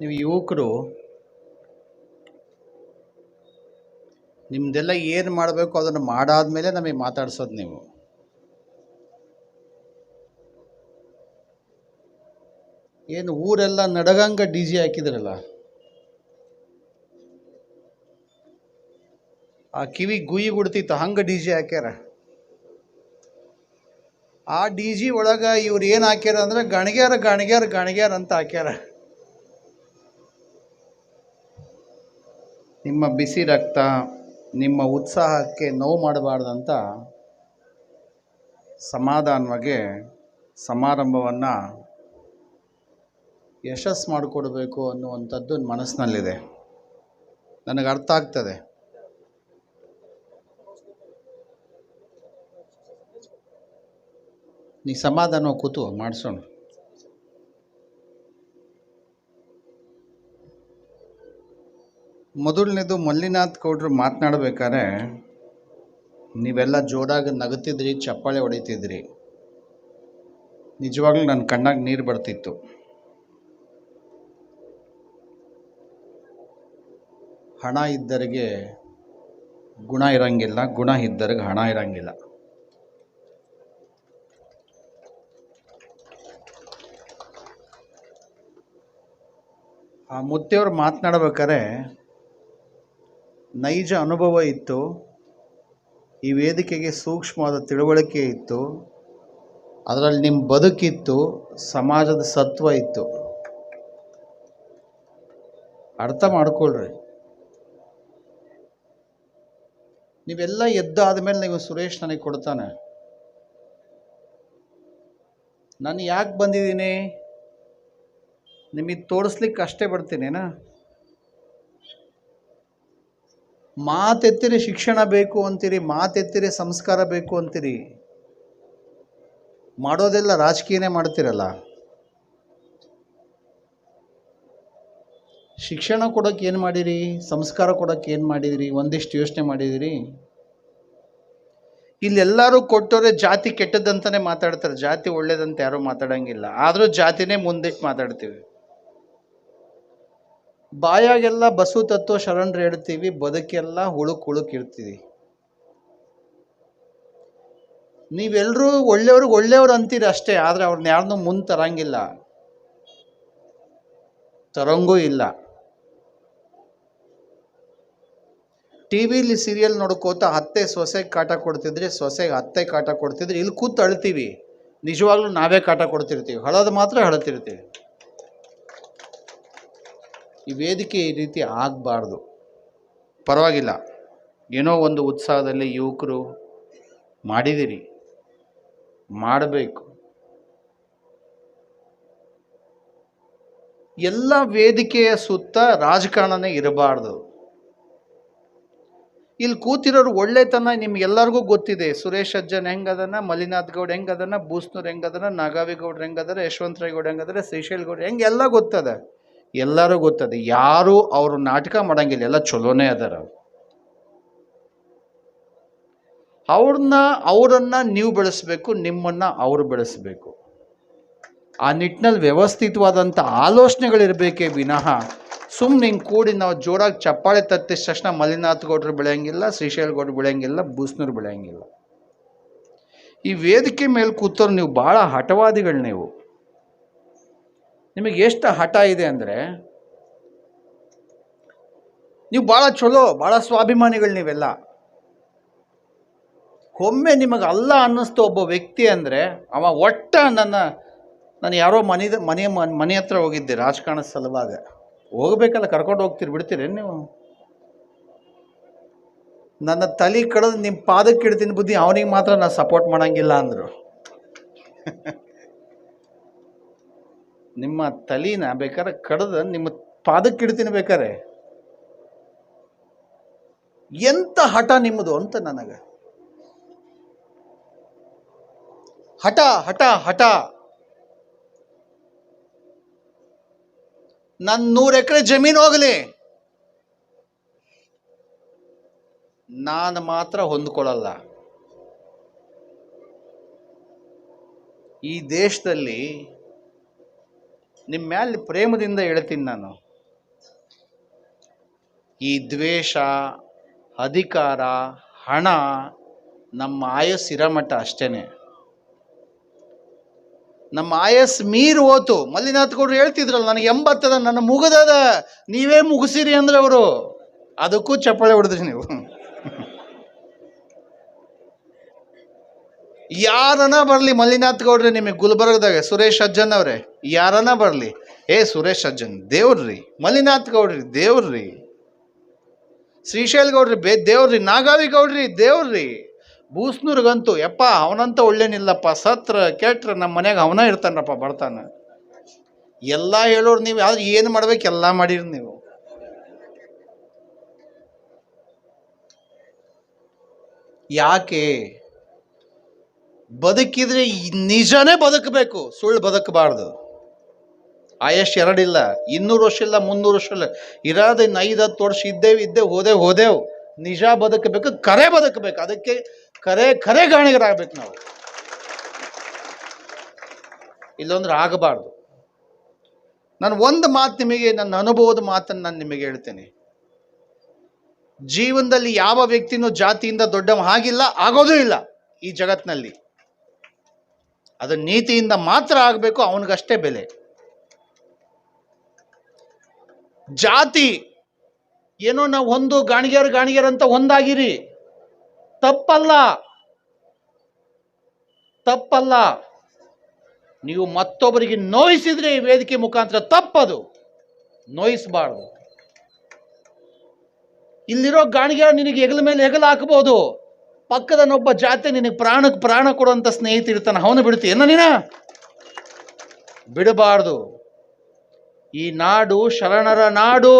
ನೀವು ಯುವಕರು, ನಿಮ್ದೆಲ್ಲ ಏನು ಮಾಡಬೇಕು ಅದನ್ನು ಮಾಡಾದ್ಮೇಲೆ ನಮಗೆ ಮಾತಾಡ್ಸೋದು ನೀವು. ಏನು ಊರೆಲ್ಲ ನಡಗಂಗ ಡಿ ಜಿ ಹಾಕಿದ್ರಲ್ಲ? ಆ ಕಿವಿ ಗುಯಿ ಗುಡ್ತಿತ್ತು, ಹಂಗೆ ಡಿ ಜಿ ಹಾಕ್ಯಾರ? ಆ ಡಿ ಜಿ ಒಳಗೆ ಇವ್ರು ಏನು ಹಾಕ್ಯಾರ ಅಂದ್ರೆ ಗಣಗ್ಯಾರ ಗಣಗ್ಯಾರ ಗಣಗ್ಯಾರ ಅಂತ ಹಾಕ್ಯಾರ. ನಿಮ್ಮ ಬಿಸಿ ರಕ್ತ, ನಿಮ್ಮ ಉತ್ಸಾಹಕ್ಕೆ ನೋವು ಮಾಡಬಾರ್ದಂತ ಸಮಾಧಾನವಾಗಿ ಸಮಾರಂಭವನ್ನು ಯಶಸ್ಸು ಮಾಡಿಕೊಡ್ಬೇಕು ಅನ್ನುವಂಥದ್ದು ಮನಸ್ಸಿನಲ್ಲಿದೆ. ನನಗೆ ಅರ್ಥ ಆಗ್ತದೆ. ನೀ ಸಮಾಧಾನ ಕೂತು ಮಾಡಿಸೋಣ. ಮೊದಲನೇದು ಮಲ್ಲಿನಾಥ್ ಗೌಡ್ರು ಮಾತನಾಡ್ಬೇಕಾದ್ರೆ, ನೀವೆಲ್ಲ ಜೋರಾಗಿ ನಗುತ್ತಿದ್ರಿ, ಚಪ್ಪಾಳೆ ಹೊಡಿತಿದ್ರಿ. ನಿಜವಾಗ್ಲೂ ನನ್ನ ಕಣ್ಣಾಗ ನೀರು ಬರ್ತಿತ್ತು. ಹಣ ಇದ್ದರಿಗೆ ಗುಣ ಇರಂಗಿಲ್ಲ, ಗುಣ ಇದ್ದರಿಗೆ ಹಣ ಇರಂಗಿಲ್ಲ. ಆ ಮುತ್ತೆಯವ್ರು ಮಾತನಾಡ್ಬೇಕಾದ್ರೆ ನೈಜ ಅನುಭವ ಇತ್ತು. ಈ ವೇದಿಕೆಗೆ ಸೂಕ್ಷ್ಮವಾದ ತಿಳುವಳಿಕೆ ಇತ್ತು. ಅದರಲ್ಲಿ ನಿಮ್ಮ ಬದುಕಿತ್ತು, ಸಮಾಜದ ಸತ್ವ ಇತ್ತು. ಅರ್ಥ ಮಾಡ್ಕೊಳ್ರಿ. ನೀವೆಲ್ಲ ಎದ್ದಾದ ಮೇಲೆ ನೀವು ಸುರೇಶ್ ನನಗೆ ಕೊಡ್ತಾನೆ. ನಾನು ಯಾಕೆ ಬಂದಿದ್ದೀನಿ? ನಿಮಗೆ ತೋರಿಸ್ಲಿಕ್ಕೆ ಅಷ್ಟೇ ಬರ್ತೀನೇನಾ? ಮಾತೆತ್ತಿರಿ ಶಿಕ್ಷಣ ಬೇಕು ಅಂತೀರಿ, ಮಾತೆತ್ತಿರಿ ಸಂಸ್ಕಾರ ಬೇಕು ಅಂತೀರಿ. ಮಾಡೋದೆಲ್ಲ ರಾಜಕೀಯನೇ ಮಾಡ್ತಿರಲ್ಲ. ಶಿಕ್ಷಣ ಕೊಡೋಕೆ ಏನು ಮಾಡಿರಿ ಸಂಸ್ಕಾರ ಕೊಡೋಕೆ ಏನು ಮಾಡಿದಿರಿ? ಒಂದಿಷ್ಟು ಯೋಚನೆ ಮಾಡಿದಿರಿ? ಇಲ್ಲೆಲ್ಲರೂ ಕೊಟ್ಟೋರೆ ಜಾತಿ ಕೆಟ್ಟದ್ದಂತಲೇ ಮಾತಾಡ್ತಾರೆ. ಜಾತಿ ಒಳ್ಳೇದಂತ ಯಾರೂ ಮಾತಾಡೋಂಗಿಲ್ಲ. ಆದರೂ ಜಾತಿನೇ ಮುಂದಿಟ್ಟು ಮಾತಾಡ್ತೀವಿ. ಬಾಯಾಗೆಲ್ಲ ಬಸವ ತತ್ವ ಶರಣರು ಹೇಳ್ತೀವಿ ಬದುಕೆಲ್ಲ ಹುಳುಕ್ ಹುಳುಕ್ ಇರ್ತೀವಿ. ನೀವೆಲ್ಲರೂ ಒಳ್ಳೆಯವ್ರಿಗೆ ಒಳ್ಳೆಯವ್ರು ಅಂತೀರಿ ಅಷ್ಟೇ, ಆದರೆ ಅವ್ರನ್ನ ಯಾರನ್ನೂ ಮುಂದೆ ತರಂಗಿಲ್ಲ. ತರಂಗೂ ಇಲ್ಲ. ಟಿ ವಿಲಿ ಸೀರಿಯಲ್ ನೋಡ್ಕೋತ ಅತ್ತೆ ಸೊಸೆಗೆ ಕಾಟ ಕೊಡ್ತಿದ್ರೆ ಸೊಸೆಗೆ ಅತ್ತೆ ಕಾಟ ಕೊಡ್ತಿದ್ರೆ ಇಲ್ಲಿ ಕೂತು ಅಳ್ತೀವಿ. ನಿಜವಾಗ್ಲೂ ನಾವೇ ಕಾಟ ಕೊಡ್ತಿರ್ತೀವಿ. ಹಳೋದು ಮಾತ್ರ ಹಳತಿರ್ತೀವಿ ಈ ವೇದಿಕೆ ಈ ರೀತಿ ಆಗಬಾರ್ದು. ಪರವಾಗಿಲ್ಲ. ಏನೋ ಒಂದು ಉತ್ಸಾಹದಲ್ಲಿ ಯುವಕರು ಮಾಡಿದಿರಿ ಮಾಡಬೇಕು. ಎಲ್ಲ ವೇದಿಕೆಯ ಸುತ್ತ ರಾಜಕಾರಣನೇ ಇರಬಾರ್ದು. ಇಲ್ಲಿ ಕೂತಿರೋರು ಒಳ್ಳೆತನ ನಿಮ್ಗೆಲ್ಲರಿಗೂ ಗೊತ್ತಿದೆ. ಸುರೇಶ್ ಅಜ್ಜನ್ ಹೆಂಗದನ ಮಲ್ಲಿನಾಥ್ ಗೌಡ್ ಹೆಂಗದನ ಬೂಸ್ನೂರ್ ಹೆಂಗದನ, ನಾಗಾವಿ ಗೌಡ್ರು ಹೆಂಗದರ ಯಶವಂತರಾಯ್ ಗೌಡ್ ಹೆಂಗದರ ಶ್ರೀಶೈಲ್ ಗೌಡ್ ಹೆಂಗೆಲ್ಲ ಗೊತ್ತದ. ಎಲ್ಲರೂ ಗೊತ್ತದೆ. ಯಾರು ಅವರು ನಾಟಕ ಮಾಡಂಗಿಲ್ಲ. ಎಲ್ಲ ಚಲೋನೇ ಅದಾರ ಅವ್ರನ್ನ, ಅವರನ್ನ ನೀವು ಬೆಳೆಸ್ಬೇಕು, ನಿಮ್ಮನ್ನ ಅವರು ಬೆಳೆಸಬೇಕು. ಆ ನಿಟ್ಟಿನಲ್ಲಿ ವ್ಯವಸ್ಥಿತವಾದಂಥ ಆಲೋಚನೆಗಳಿರಬೇಕೇ ವಿನಃ ಸುಮ್ಮನೆ ಹಿಂಗೆ ಕೂಡಿ ನಾವು ಜೋರಾಗಿ ಚಪ್ಪಾಳೆ ತತ್ತಿದ ತಕ್ಷಣ ಮಲ್ಲಿನಾಥ್ ಗೌಡ್ರು ಬೆಳೆಯಂಗಿಲ್ಲ, ಶ್ರೀಶೈಲ್ ಗೌಡ್ರು ಬೆಳೆಯಂಗಿಲ್ಲ ಬೂಸ್ನೂರು ಬೆಳೆಯಂಗಿಲ್ಲ. ಈ ವೇದಿಕೆ ಮೇಲೆ ಕೂತರು ನೀವು ಭಾಳ ಹಠವಾದಿಗಳು ನೀವು. ನಿಮಗೆ ಎಷ್ಟು ಹಠ ಇದೆ ಅಂದರೆ ನೀವು ಭಾಳ ಚಲೋ ಭಾಳ ಸ್ವಾಭಿಮಾನಿಗಳು ನೀವೆಲ್ಲ. ಒಮ್ಮೆ ನಿಮಗೆ ಅಲ್ಲ ಅನ್ನಿಸ್ತು ಒಬ್ಬ ವ್ಯಕ್ತಿ ಅಂದರೆ ಅವ ಒಟ್ಟ ನನ್ನ, ನಾನು ಯಾರೋ ಮನೆದ ಮನೆ ಮನೆ ಹತ್ರ ಹೋಗಿದ್ದೆ ರಾಜಕಾರಣ ಸಲುವಾಗ. ಹೋಗ್ಬೇಕಲ್ಲ, ಕರ್ಕೊಂಡು ಹೋಗ್ತೀರಿ ಬಿಡ್ತೀರೇನು ನೀವು? ನನ್ನ ತಲೆ ಕಡದು ನಿಮ್ಮ ಪಾದಕ್ಕೆ ಇಡ್ತೀನಿ ಬುದ್ಧಿ, ಅವನಿಗೆ ಮಾತ್ರ ನಾನು ಸಪೋರ್ಟ್ ಮಾಡೋಂಗಿಲ್ಲ ಅಂದರು. ನಿಮ್ಮ ತಲೀನ ಬೇಕಾದ್ರೆ ಕಡ್ದು ನಿಮ್ಮ ಪಾದಕ್ಕೆ ಇಡ್ತೀನಿ ಬೇಕಾರೆ. ಎಂತ ಹಠ ನಿಮ್ಮದು ಅಂತ ನನಗೆ. ಹಠ ಹಠ ಹಠ. ನನ್ನ ನೂರು ಎಕರೆ ಜಮೀನು ಹೋಗಲಿ. ನಾನು ಮಾತ್ರ ಹೊಂದ್ಕೊಳ್ಳಲ್ಲ. ಈ ದೇಶದಲ್ಲಿ ನಿಮ್ಮ ಮ್ಯಾಲೆ ಪ್ರೇಮದಿಂದ ಹೇಳ್ತೀನಿ ನಾನು. ಈ ದ್ವೇಷ, ಅಧಿಕಾರ, ಹಣ ನಮ್ಮ ಆಯಸ್ಸಿರ ಮಟ್ಟ ಅಷ್ಟೇ ನಮ್ಮ ಆಯಸ್ ಮೀರ್ ಹೋತು. ಮಲ್ಲಿನಾಥ್ ಗೌಡ್ರು ಹೇಳ್ತಿದ್ರಲ್ಲ, ನನಗೆ ಎಂಬತ್ತದ ನನ್ನ ಮುಗದದ, ನೀವೇ ಮುಗಿಸಿರಿ ಅಂದ್ರೆ ಅವರು. ಅದಕ್ಕೂ ಚಪ್ಪಾಳೆ ಹೊಡೆದ್ರಿ ನೀವು. ಯಾರನ ಬರಲಿ? ಮಲ್ಲಿನಾಥ್ ಗೌಡ್ರಿ ನಿಮಗೆ ಗುಲ್ಬರ್ಗದಾಗ, ಸುರೇಶ್ ಅಜ್ಜನ್ ಅವರೇ ಯಾರನ ಬರಲಿ? ಏ, ಸುರೇಶ್ ಅಜ್ಜನ್ ದೇವ್ರಿ ಮಲ್ಲಿನಾಥ್ ಗೌಡ್ರಿ ದೇವ್ರಿ ಶ್ರೀಶೈಲ್ ಗೌಡ್ರಿ, ಬೇ ದೇವ್ರಿ ನಾಗಾವಿ ಗೌಡ್ರಿ ದೇವ್ರಿ ಬೂಸ್ನೂರ್ಗಂತೂ, ಯಪ್ಪ, ಅವನಂತ ಒಳ್ಳೇನಿಲ್ಲಪ್ಪ. ಸತ್ರ, ಕೆಟ್ರ ನಮ್ಮ ಮನೆಯಾಗ ಅವನ ಇರ್ತಾನಪ್ಪ, ಬರ್ತಾನ. ಎಲ್ಲ ಹೇಳೋರು ನೀವು ಯಾವ್ದು ಏನು ಮಾಡ್ಬೇಕು? ಎಲ್ಲ ಮಾಡಿರಿ ನೀವು. ಯಾಕೆ? ಬದುಕಿದ್ರೆ ನಿಜನೇ ಬದುಕಬೇಕು. ಸುಳ್ಳು ಬದುಕಬಾರ್ದು. ಆಯಶ್ ಎರಡಿಲ್ಲ, ಇನ್ನೂರು ವರ್ಷ ಇಲ್ಲ, ಮುನ್ನೂರು ವರ್ಷ ಇಲ್ಲ. ಇರೋದು ಇನ್ನು ಐದು, ಹತ್ತು ವರ್ಷ ಇದ್ದೇವೆ, ಇದ್ದೇ, ಹೋದೆ, ಹೋದೆವು. ನಿಜ ಬದುಕಬೇಕು, ಕರೆ ಬದುಕಬೇಕು. ಅದಕ್ಕೆ ಕರೆ ಕರೆ ಗಾಣಿಗರಾಗಬೇಕು ನಾವು. ಇಲ್ಲೊಂದ್ರೆ ಆಗಬಾರ್ದು. ನಾನು ಒಂದು ಮಾತು ನಿಮಗೆ, ನನ್ನ ಅನುಭವದ ಮಾತನ್ನು ನಾನು ನಿಮಗೆ ಹೇಳ್ತೇನೆ. ಜೀವನದಲ್ಲಿ ಯಾವ ವ್ಯಕ್ತಿನೂ ಜಾತಿಯಿಂದ ದೊಡ್ಡವ ಆಗಿಲ್ಲ ಆಗೋದೂ ಇಲ್ಲ ಈ ಜಗತ್ತಿನಲ್ಲಿ ಅದು ನೀತಿಯಿಂದ ಮಾತ್ರ ಆಗಬೇಕು, ಅವನಿಗಷ್ಟೇ ಬೆಲೆ. ಜಾತಿ, ಏನೋ ನಾವು ಒಂದು ಗಾಣಿಗೆಯರು ಗಾಣಿಗ್ಯಾರ ಅಂತ ಒಂದಾಗಿರಿ. ತಪ್ಪಲ್ಲ. ತಪ್ಪಲ್ಲ. ನೀವು ಮತ್ತೊಬ್ಬರಿಗೆ ನೋಯಿಸಿದ್ರೆ ಈ ವೇದಿಕೆ ಮುಖಾಂತರ ತಪ್ಪದು. ನೋಯಿಸಬಾರ್ದು. ಇಲ್ಲಿರೋ ಗಾಣಿಗೆ ನಿನಗೆ ಹೆಗಲ ಮೇಲೆ ಹೆಗಲು ಹಾಕಬಹುದು ಪಕ್ಕದನೊಬ್ಬ ಜಾತಿ ನಿನಗೆ ಪ್ರಾಣಕ್ಕೆ ಪ್ರಾಣ ಕೊಡುವಂತ ಸ್ನೇಹಿತ ಇರ್ತಾನೆ, ಅವನು ಬಿಡ್ತೀಯನ್ನ ನೀನ? ಬಿಡಬಾರ್ದು. ಈ ನಾಡು ಶರಣರ ನಾಡು.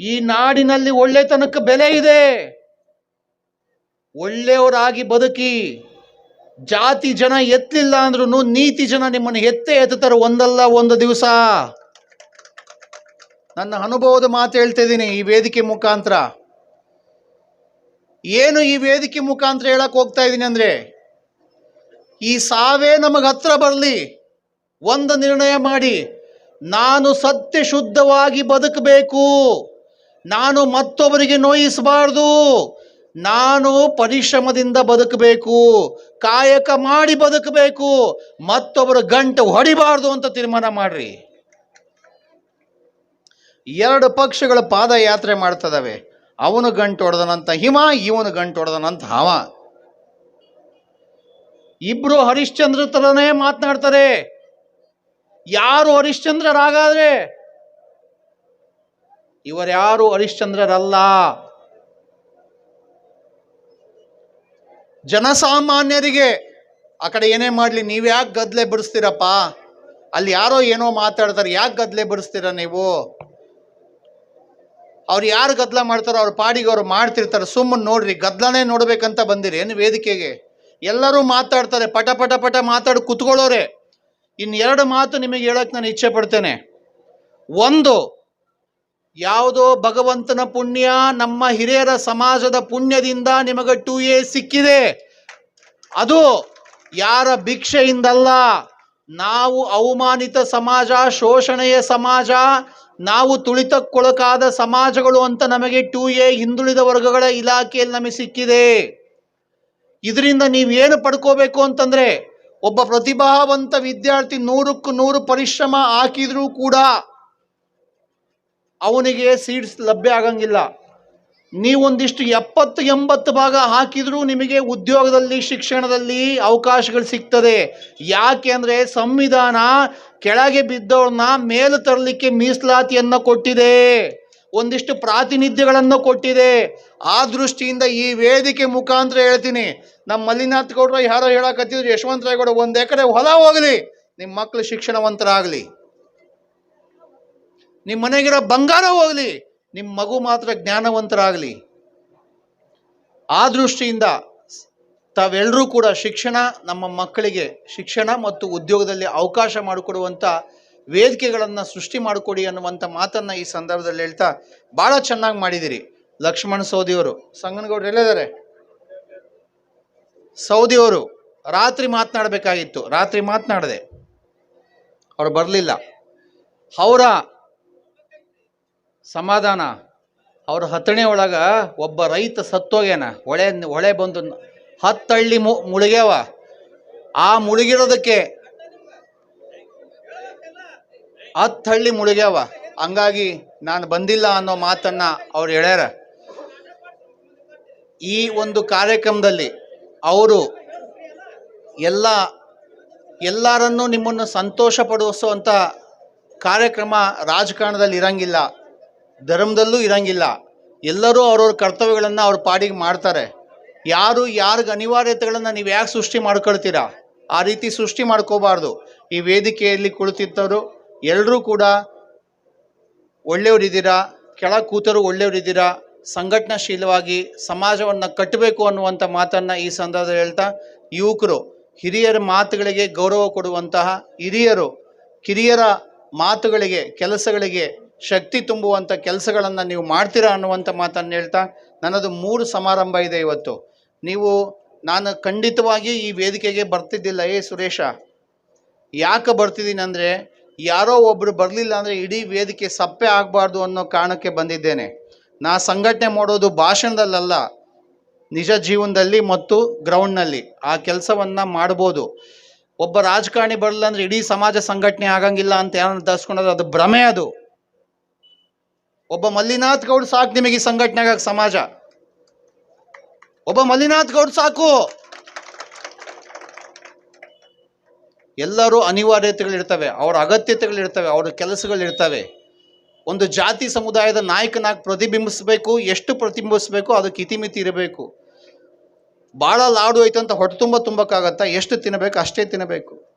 ಈ ನಾಡಿನಲ್ಲಿ ಒಳ್ಳೆತನಕ್ಕೆ ಬೆಲೆ ಇದೆ. ಒಳ್ಳೆಯವರಾಗಿ ಬದುಕಿ, ಜಾತಿ ಜನ ಎತ್ತಲಿಲ್ಲ ಅಂದ್ರೂ ನೀತಿ ಜನ ನಿಮ್ಮನ್ನು ಎತ್ತೇ ಎತ್ತುತ್ತಾರೆ ಒಂದಲ್ಲ ಒಂದು ದಿವಸ. ನನ್ನ ಅನುಭವದ ಮಾತು ಹೇಳ್ತಾ ಇದ್ದೀನಿ ಈ ವೇದಿಕೆ ಮುಖಾಂತರ. ಏನು ಈ ವೇದಿಕೆ ಮುಖಾಂತರ ಹೇಳಕ್ ಹೋಗ್ತಾ ಇದ್ದೀನಿ ಅಂದ್ರೆ, ಈ ಸಾವೇ ನಮಗೆ ಹತ್ರ ಬರಲಿ, ಒಂದು ನಿರ್ಣಯ ಮಾಡಿ, ನಾನು ಸತ್ಯ ಶುದ್ಧವಾಗಿ ಬದುಕಬೇಕು, ನಾನು ಮತ್ತೊಬ್ಬರಿಗೆ ನೋಯಿಸಬಾರ್ದು, ನಾನು ಪರಿಶ್ರಮದಿಂದ ಬದುಕಬೇಕು, ಕಾಯಕ ಮಾಡಿ ಬದುಕಬೇಕು, ಮತ್ತೊಬ್ಬರ ಗಂಟು ಹೊಡಿಬಾರ್ದು ಅಂತ ತೀರ್ಮಾನ ಮಾಡ್ರಿ. ಎರಡು ಪಕ್ಷಗಳ ಪಾದಯಾತ್ರೆ ಮಾಡ್ತದವೆ. ಅವನು ಗಂಟು ಹೊಡೆದನಂತ ಹಿಮ, ಇವನು ಗಂಟು ಹೊಡೆದನಂತ ಹವ. ಇಬ್ರು ಹರಿಶ್ಚಂದ್ರ ಥರನೇ ಮಾತನಾಡ್ತಾರೆ. ಯಾರು ಹರಿಶ್ಚಂದ್ರರಾಗಾದ್ರೆ? ಇವರ್ಯಾರು ಹರಿಶ್ಚಂದ್ರರಲ್ಲ? ಜನಸಾಮಾನ್ಯರಿಗೆ, ಆ ಕಡೆ ಏನೇ ಮಾಡಲಿ, ನೀವು ಯಾಕೆ ಗದ್ಲೆ ಬಿಡಿಸ್ತೀರಪ್ಪ? ಅಲ್ಲಿ ಯಾರೋ ಏನೋ ಮಾತಾಡ್ತಾರೆ, ಯಾಕೆ ಗದ್ಲೆ ಬಿಡಿಸ್ತೀರ ನೀವು? ಅವ್ರು ಯಾರು ಗದ್ದಲ ಮಾಡ್ತಾರೋ ಅವ್ರ ಪಾಡಿಗೆ ಅವ್ರು ಮಾಡ್ತಿರ್ತಾರೆ. ಸುಮ್ಮನೆ ನೋಡ್ರಿ ಗದ್ಲನೇ ನೋಡ್ಬೇಕಂತ ಬಂದಿರಿ. ಏನು ವೇದಿಕೆಗೆ? ಎಲ್ಲರೂ ಮಾತಾಡ್ತಾರೆ, ಪಟ ಪಟ ಪಟ ಮಾತಾಡಿ ಕುತ್ಕೊಳ್ಳೋರೆ. ಇನ್ನು ಎರಡು ಮಾತು ನಿಮಗೆ ಹೇಳಕ್ ನಾನು ಇಚ್ಛೆ ಪಡ್ತೇನೆ. ಒಂದು, ಯಾವುದೋ ಭಗವಂತನ ಪುಣ್ಯ ನಮ್ಮ ಹಿರಿಯರ ಸಮಾಜದ ಪುಣ್ಯದಿಂದ ನಿಮಗೆ ಟು ಎ ಸಿಕ್ಕಿದೆ. ಅದು ಯಾರ ಭಿಕ್ಷೆಯಿಂದಲ್ಲ, ನಾವು ಅವಮಾನಿತ ಸಮಾಜ, ಶೋಷಣೆಯ ಸಮಾಜ ನಾವು ತುಳಿತಕ್ಕೊಳಕಾದ ಸಮಾಜಗಳು ಅಂತ ನಮಗೆ ಟು ಎ ಹಿಂದುಳಿದ ವರ್ಗಗಳ ಇಲಾಖೆಯಲ್ಲಿ ನಮಗೆ ಸಿಕ್ಕಿದೆ. ಇದರಿಂದ ನೀವೇನು ಪಡ್ಕೋಬೇಕು ಅಂತಂದ್ರೆ ಒಬ್ಬ ಪ್ರತಿಭಾವಂತ ವಿದ್ಯಾರ್ಥಿ ನೂರಕ್ಕೂ ನೂರು ಪರಿಶ್ರಮ ಹಾಕಿದರೂ ಕೂಡ ಅವನಿಗೆ ಸೀಟ್ಸ್ ಲಭ್ಯ ಆಗಂಗಿಲ್ಲ. ನೀವೊಂದಿಷ್ಟು ಎಪ್ಪತ್ತು ಎಂಬತ್ತು ಭಾಗ ಹಾಕಿದರೂ ನಿಮಗೆ ಉದ್ಯೋಗದಲ್ಲಿ, ಶಿಕ್ಷಣದಲ್ಲಿ ಅವಕಾಶಗಳು ಸಿಗ್ತದೆ. ಯಾಕೆ ಅಂದರೆ ಸಂವಿಧಾನ ಕೆಳಗೆ ಬಿದ್ದವ್ರನ್ನ ಮೇಲೆ ತರಲಿಕ್ಕೆ ಮೀಸಲಾತಿಯನ್ನು ಕೊಟ್ಟಿದೆ. ಒಂದಿಷ್ಟು ಪ್ರಾತಿನಿಧ್ಯಗಳನ್ನು ಕೊಟ್ಟಿದೆ. ಆ ದೃಷ್ಟಿಯಿಂದ ಈ ವೇದಿಕೆ ಮುಖಾಂತರ ಹೇಳ್ತೀನಿ. ನಮ್ಮ ಮಲ್ಲಿನಾಥ್ ಗೌಡ್ರ ಯಾರೋ ಹೇಳಕತ್ತಿದ್ರು, ಯಶವಂತ ಗೌಡ ಒಂದು ಎಕರೆ ಹೊಲ ಹೋಗಲಿ. ನಿಮ್ಮ ಮಕ್ಕಳು ಶಿಕ್ಷಣವಂತರಾಗಲಿ. ನಿಮ್ಮ ಮನೆಗಿರೋ ಬಂಗಾರ ಹೋಗಲಿ. ನಿಮ್ಮ ಮಗು ಮಾತ್ರ ಜ್ಞಾನವಂತರಾಗಲಿ. ಆ ದೃಷ್ಟಿಯಿಂದ ತಾವೆಲ್ಲರೂ ಕೂಡ ಶಿಕ್ಷಣ ನಮ್ಮ ಮಕ್ಕಳಿಗೆ ಶಿಕ್ಷಣ ಮತ್ತು ಉದ್ಯೋಗದಲ್ಲಿ ಅವಕಾಶ ಮಾಡಿಕೊಡುವಂಥ ವೇದಿಕೆಗಳನ್ನು ಸೃಷ್ಟಿ ಮಾಡಿಕೊಡಿ ಅನ್ನುವಂಥ ಮಾತನ್ನು ಈ ಸಂದರ್ಭದಲ್ಲಿ ಹೇಳ್ತಾ ಭಾಳ ಚೆನ್ನಾಗಿ ಮಾಡಿದ್ದೀರಿ ಲಕ್ಷ್ಮಣ ಸೌದಿಯವರು, ಸಂಗನಗೌಡ್ರು ಎಲ್ಲಿದ್ದಾರೆ? ಸೌದಿಯವರು, ರಾತ್ರಿ ಮಾತನಾಡಬೇಕಾಗಿತ್ತು. ರಾತ್ರಿ ಮಾತನಾಡದೆ. ಅವರು ಬರಲಿಲ್ಲ. ಅವರ ಸಮಾಧಾನ. ಅವ್ರ ಹತ್ತಣಿ ಒಳಗೆ ಒಬ್ಬ ರೈತ ಸತ್ತೋಗ್ಯಾನ. ಹೊಳೆ ಹೊಳೆ ಬಂದು ಹತ್ತಳ್ಳಿ ಮು, ಮುಳುಗ್ಯಾವ. ಆ ಮುಳುಗಿರೋದಕ್ಕೆ ಹತ್ತಳ್ಳಿ ಮುಳುಗ್ಯಾವ. ಹಂಗಾಗಿ ನಾನು ಬಂದಿಲ್ಲ ಅನ್ನೋ ಮಾತನ್ನ ಅವ್ರು ಹೇಳ್ಯಾರ. ಈ ಒಂದು ಕಾರ್ಯಕ್ರಮದಲ್ಲಿ ಅವರು ಎಲ್ಲ, ಎಲ್ಲರನ್ನೂ ನಿಮ್ಮನ್ನು ಸಂತೋಷ ಪಡಿಸುವಂಥ ಕಾರ್ಯಕ್ರಮ ರಾಜಕಾರಣದಲ್ಲಿ ಇರಂಗಿಲ್ಲ. ಧರ್ಮದಲ್ಲೂ ಇರಂಗಿಲ್ಲ. ಎಲ್ಲರೂ ಅವ್ರವ್ರ ಕರ್ತವ್ಯಗಳನ್ನು ಅವ್ರ ಪಾಡಿಗೆ ಮಾಡ್ತಾರೆ. ಯಾರು, ಯಾರಿಗೆ ಅನಿವಾರ್ಯತೆಗಳನ್ನು ನೀವು ಯಾಕೆ ಸೃಷ್ಟಿ ಮಾಡ್ಕೊಳ್ತೀರಾ? ಆ ರೀತಿ ಸೃಷ್ಟಿ ಮಾಡ್ಕೋಬಾರ್ದು. ಈ ವೇದಿಕೆಯಲ್ಲಿ ಕುಳಿತಿದ್ದವರು ಎಲ್ಲರೂ ಕೂಡ ಒಳ್ಳೆಯವರಿದ್ದೀರಾ? ಕೆಳ ಕೂತರು ಒಳ್ಳೆಯವರಿದ್ದೀರಾ? ಸಂಘಟನಾಶೀಲವಾಗಿ ಸಮಾಜವನ್ನು ಕಟ್ಟಬೇಕು ಅನ್ನುವಂಥ ಮಾತನ್ನು ಈ ಸಂದರ್ಭದಲ್ಲಿ ಹೇಳ್ತಾ, ಯುವಕರು, ಹಿರಿಯರ ಮಾತುಗಳಿಗೆ ಗೌರವ ಕೊಡುವಂತಹ ಹಿರಿಯರು, ಕಿರಿಯರ ಮಾತುಗಳಿಗೆ, ಕೆಲಸಗಳಿಗೆ ಶಕ್ತಿ ತುಂಬುವಂಥ ಕೆಲಸಗಳನ್ನು ನೀವು ಮಾಡ್ತೀರಾ ಅನ್ನುವಂಥ ಮಾತನ್ನು ಹೇಳ್ತಾ ನನ್ನದು ಮೂರು ಸಮಾರಂಭ ಇದೆ ಇವತ್ತು. ನೀವು ನಾನು ಖಂಡಿತವಾಗಿ ಈ ವೇದಿಕೆಗೆ ಬರ್ತಿದ್ದಿಲ್ಲ. ಏ ಸುರೇಶ, ಯಾಕೆ ಬರ್ತಿದ್ದೀನಿ ಅಂದರೆ ಯಾರೋ ಒಬ್ಬರು ಬರಲಿಲ್ಲ ಅಂದರೆ ಇಡೀ ವೇದಿಕೆ ಸಪ್ಪೆ ಆಗಬಾರ್ದು ಅನ್ನೋ ಕಾರಣಕ್ಕೆ ಬಂದಿದ್ದೇನೆ. ನಾ ಸಂಘಟನೆ ಮಾಡೋದು ಭಾಷಣದಲ್ಲಲ್ಲ, ನಿಜ ಜೀವನದಲ್ಲಿ ಮತ್ತು ಗ್ರೌಂಡ್ನಲ್ಲಿ ಆ ಕೆಲಸವನ್ನು ಮಾಡ್ಬೋದು. ಒಬ್ಬ ರಾಜಕಾರಣಿ ಬರಲಿಲ್ಲ ಅಂದರೆ ಇಡೀ ಸಮಾಜ ಸಂಘಟನೆ ಆಗಂಗಿಲ್ಲ ಅಂತ ಯಾರನ್ನು ತರಿಸ್ಕೊಂಡ್ರೆ ಅದು ಭ್ರಮೆ ಅದು. ಒಬ್ಬ ಮಲ್ಲಿನಾಥ್ ಗೌಡ್ ಸಾಕು ನಿಮಗೆ ಈ ಸಂಘಟನೆ ಸಮಾಜ. ಒಬ್ಬ ಮಲ್ಲಿನಾಥ್ ಗೌಡ್ ಸಾಕು. ಎಲ್ಲರೂ ಅನಿವಾರ್ಯತೆಗಳಿರ್ತವೆ, ಅವರ ಅಗತ್ಯತೆಗಳಿರ್ತವೆ, ಅವರ ಕೆಲಸಗಳಿರ್ತವೆ. ಒಂದು ಜಾತಿ ಸಮುದಾಯದ ನಾಯಕನಾಗಿ ಪ್ರತಿಬಿಂಬಿಸಬೇಕು, ಎಷ್ಟು ಪ್ರತಿಬಿಂಬಿಸಬೇಕು, ಅದಕ್ಕೆ ಇತಿಮಿತಿ ಇರಬೇಕು. ಭಾಳ ಲಾಡು ಐತೆ ಅಂತ ಹೊಟ್ಟೆ ತುಂಬ ತುಂಬಕ್ಕಾಗತ್ತಾ ಎಷ್ಟು ತಿನ್ನಬೇಕು, ಅಷ್ಟೇ ತಿನ್ನಬೇಕು.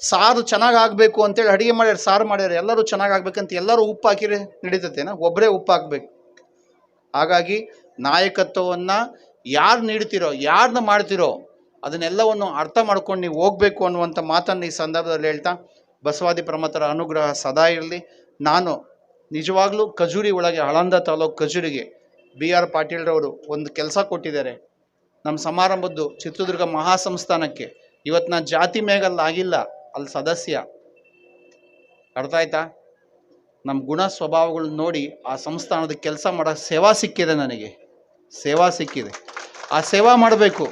ಸಾರು ಚೆನ್ನಾಗಿ ಆಗಬೇಕು ಅಂತೇಳಿ ಅಡುಗೆ ಮಾಡ್ಯಾರ, ಸಾರು ಮಾಡ್ಯಾರ, ಎಲ್ಲರೂ ಚೆನ್ನಾಗಿ ಅಂತ ಎಲ್ಲರೂ ಉಪ್ಪು ಹಾಕಿರಿ ನಡೀತೈತೇನ? ಒಬ್ಬರೇ ಉಪ್ಪು ಹಾಕ್ಬೇಕು ಹಾಗಾಗಿ ನಾಯಕತ್ವವನ್ನು ಯಾರು ನೀಡ್ತಿರೋ ಯಾರನ್ನ ಮಾಡ್ತಿರೋ, ಅದನ್ನೆಲ್ಲವನ್ನು ಅರ್ಥ ಮಾಡ್ಕೊಂಡು ನೀವು ಹೋಗಬೇಕು ಅನ್ನುವಂಥ ಮಾತನ್ನು ಈ ಸಂದರ್ಭದಲ್ಲಿ ಹೇಳ್ತಾ ಬಸವಾದಿ ಪ್ರಮತರ ಅನುಗ್ರಹ ಸದಾ ಇರಲಿ. ನಾನು ನಿಜವಾಗ್ಲೂ ಖಜೂರಿ ಒಳಗೆ ಹಳಂದ ತಾಲೂಕು ಖಜೂರಿಗೆ ಬಿ ಆರ್ ಪಾಟೀಲ್ರವರು ಒಂದು ಕೆಲಸ ಕೊಟ್ಟಿದ್ದಾರೆ. ನಮ್ಮ ಸಮಾರಂಭದ್ದು ಚಿತ್ರದುರ್ಗ ಮಹಾಸಂಸ್ಥಾನಕ್ಕೆ. ಇವತ್ತು ನಾನು ಜಾತಿ ಮೇಗಲ್ಲಿ ಆಗಿಲ್ಲ ಅಲ್ಲಿ ಸದಸ್ಯ. ಅರ್ಥ ಆಯ್ತಾ? ನಮ್ಮ ಗುಣ ಸ್ವಭಾವಗಳನ್ನ ನೋಡಿ ಆ ಸಂಸ್ಥಾನದ ಕೆಲಸ ಮಾಡೋ ಸೇವಾ ಸಿಕ್ಕಿದೆ ನನಗೆ. ಸೇವಾ ಸಿಕ್ಕಿದೆ. ಆ ಸೇವಾ ಮಾಡಬೇಕು.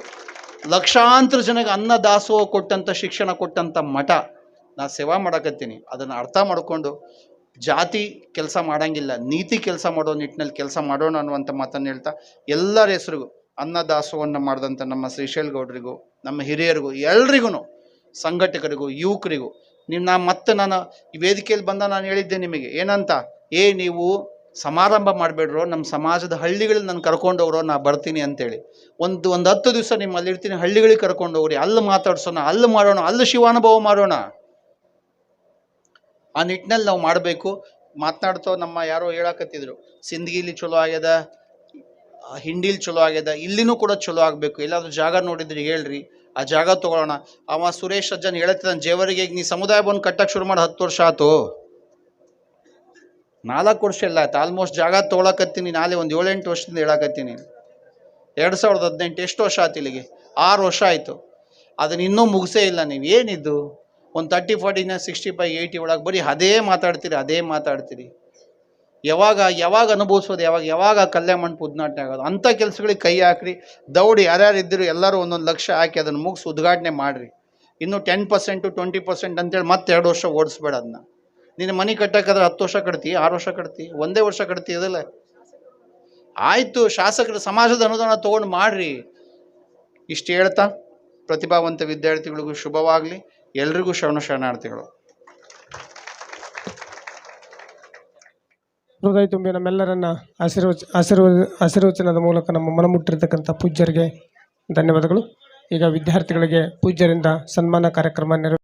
ಲಕ್ಷಾಂತರ ಜನಕ್ಕೆ ಅನ್ನ ದಾಸೋಹ ಕೊಟ್ಟಂಥ ಶಿಕ್ಷಣ ಕೊಟ್ಟಂಥ ಮಠ. ನಾ ಸೇವಾ ಮಾಡಕತ್ತೀನಿ. ಅದನ್ನು ಅರ್ಥ ಮಾಡಿಕೊಂಡು ಜಾತಿ ಕೆಲಸ ಮಾಡೋಂಗಿಲ್ಲ, ನೀತಿ ಕೆಲಸ ಮಾಡೋ ನಿಟ್ಟಿನಲ್ಲಿ ಕೆಲಸ ಮಾಡೋಣ ಅನ್ನುವಂಥ ಮಾತನ್ನು ಹೇಳ್ತಾ, ಎಲ್ಲರ ಹೆಸರಿಗೂ ಅನ್ನ ದಾಸೋಹವನ್ನು ಮಾಡಿದಂಥ ನಮ್ಮ ಶ್ರೀಶೈಲ್ ಗೌಡ್ರಿಗೂ ನಮ್ಮ ಹಿರಿಯರಿಗೂ ಎಲ್ರಿಗೂ ಸಂಘಟಕರಿಗೂ, ಯುವಕರಿಗೂ. ನೀವು ನಾ ಮತ್ತೆ ನಾನು ಈ ವೇದಿಕೆಯಲ್ಲಿ ಬಂದ ನಾನು ಹೇಳಿದ್ದೆ ನಿಮಗೆ. ಏನಂತ? ಏ, ನೀವು ಸಮಾರಂಭ ಮಾಡಬೇಡ್ರೋ ನಮ್ಮ ಸಮಾಜದ ಹಳ್ಳಿಗಳಲ್ಲಿ ನಾನು ಕರ್ಕೊಂಡು ಹೋಗ್ರೋ, ನಾ ಬರ್ತೀನಿ ಅಂತೇಳಿ. ಒಂದು ಒಂದು ಹತ್ತು ದಿವಸ ನಿಮ್ಮ ಅಲ್ಲಿರ್ತೀನಿ, ಹಳ್ಳಿಗಳಿಗೆ ಕರ್ಕೊಂಡು ಹೋಗ್ರಿ. ಅಲ್ಲಿ ಮಾತಾಡ್ಸೋಣ, ಅಲ್ಲಿ ಮಾಡೋಣ, ಅಲ್ಲಿ ಶಿವಾನುಭವ ಮಾಡೋಣ. ಆ ನಿಟ್ಟಿನಲ್ಲಿ ನಾವು ಮಾಡಬೇಕು. ಮಾತನಾಡ್ತೋ ನಮ್ಮ ಯಾರೋ ಹೇಳಕತ್ತಿದ್ರು. ಸಿಂದಗಿಲಿ ಚಲೋ ಆಗ್ಯದ, ಹಿಂಡಿಲಿ ಚಲೋ ಆಗ್ಯದ, ಇಲ್ಲಿನೂ ಕೂಡ ಚಲೋ ಆಗಬೇಕು. ಎಲ್ಲಾದ್ರೂ ಜಾಗ ನೋಡಿದ್ರೆ ಹೇಳ್ರಿ. ಆ ಜಾಗ ತಗೊಳ್ಳೋಣ. ಅವ ಸುರೇಶ್ ಅಜ್ಜನ್ ಹೇಳ್ತಿದ್ದಾನೆ ಜೇವರಿಗೆ ಈಗ ನೀ ಸಮುದಾಯ ಬಂದು ಕಟ್ಟಕ್ಕೆ ಶುರು ಮಾಡಿ, ಹತ್ತು ವರ್ಷ ಆತು. ನಾಲ್ಕು ವರ್ಷ ಇಲ್ಲ ಆಯ್ತು. ಆಲ್ಮೋಸ್ಟ್ ಜಾಗ ತೊಗೊಳಕತ್ತೀನಿ, ನಾಳೆ ಒಂದು ಏಳೆಂಟು ವರ್ಷದಿಂದ ಹೇಳಕತ್ತೀನಿ. ಎರಡು ಸಾವಿರದ ಹದಿನೆಂಟು, ಎಷ್ಟು ವರ್ಷ ಆಯ್ತು ಇಲ್ಲಿಗೆ? ಆರು ವರ್ಷ ಆಯಿತು. ಅದನ್ನ ಇನ್ನೂ ಮುಗಿಸೇ ಇಲ್ಲ ನೀವು. ಏನಿದ್ದು ಒಂದು ತರ್ಟಿ ಫಾರ್ಟಿನ ಸಿಕ್ಸ್ಟಿ ಫೈವ್ ಏಯ್ಟಿ ಒಳಗೆ ಬರೀ ಅದೇ ಮಾತಾಡ್ತೀರಿ ಅದೇ ಮಾತಾಡ್ತೀರಿ. ಯಾವಾಗ ಯಾವಾಗ ಅನುಭವಿಸೋದು, ಯಾವಾಗ ಯಾವಾಗ ಕಲ್ಯಾಣ ಮಂಟಪ ಉದ್ಘಾಟನೆ ಆಗೋದು? ಅಂಥ ಕೆಲಸಗಳಿಗೆ ಕೈ ಹಾಕ್ರಿ, ದೌಡಿ ಯಾರ್ಯಾರು ಇದ್ದರು ಎಲ್ಲರೂ ಒಂದೊಂದು ಲಕ್ಷ ಹಾಕಿ ಅದನ್ನು ಮುಗಿಸಿ ಉದ್ಘಾಟನೆ ಮಾಡಿರಿ. ಇನ್ನು ಟೆನ್ ಪರ್ಸೆಂಟು ಟ್ವೆಂಟಿ ಪರ್ಸೆಂಟ್ ಅಂತೇಳಿ ಮತ್ತೆ ಎರಡು ವರ್ಷ ಓಡಿಸ್ಬೇಡ ಅದನ್ನ. ನಿನ್ನ ಮನೆ ಕಟ್ಟಕ್ಕಾದ್ರೆ ಹತ್ತು ವರ್ಷ ಕಟ್ತಿ, ಆರು ವರ್ಷ ಕಟ್ತಿ, ಒಂದೇ ವರ್ಷ ಕಟ್ತಿ ಅದಲ್ಲ. ಆಯಿತು, ಶಾಸಕರು ಸಮಾಜದ ಅನುದಾನ ತೊಗೊಂಡು ಮಾಡ್ರಿ. ಇಷ್ಟು ಹೇಳ್ತಾ, ಪ್ರತಿಭಾವಂತ ವಿದ್ಯಾರ್ಥಿಗಳಿಗೂ ಶುಭವಾಗಲಿ. ಎಲ್ರಿಗೂ ಶರಣ ಶರಣಾರ್ಥಿಗಳು. ಹೃದಯ ತುಂಬಿ ನಮ್ಮೆಲ್ಲರನ್ನ ಆಶೀರ್ವಚ, ಆಶೀರ್ವ, ಆಶೀರ್ವಚನದ ಮೂಲಕ ನಮ್ಮ ಮನಮುಟ್ಟಿರ್ತಕ್ಕಂಥ ಪೂಜ್ಯರಿಗೆ ಧನ್ಯವಾದಗಳು. ಈಗ ವಿದ್ಯಾರ್ಥಿಗಳಿಗೆ ಪೂಜ್ಯರಿಂದ ಸನ್ಮಾನ ಕಾರ್ಯಕ್ರಮ ನೆರವೇರಿಸ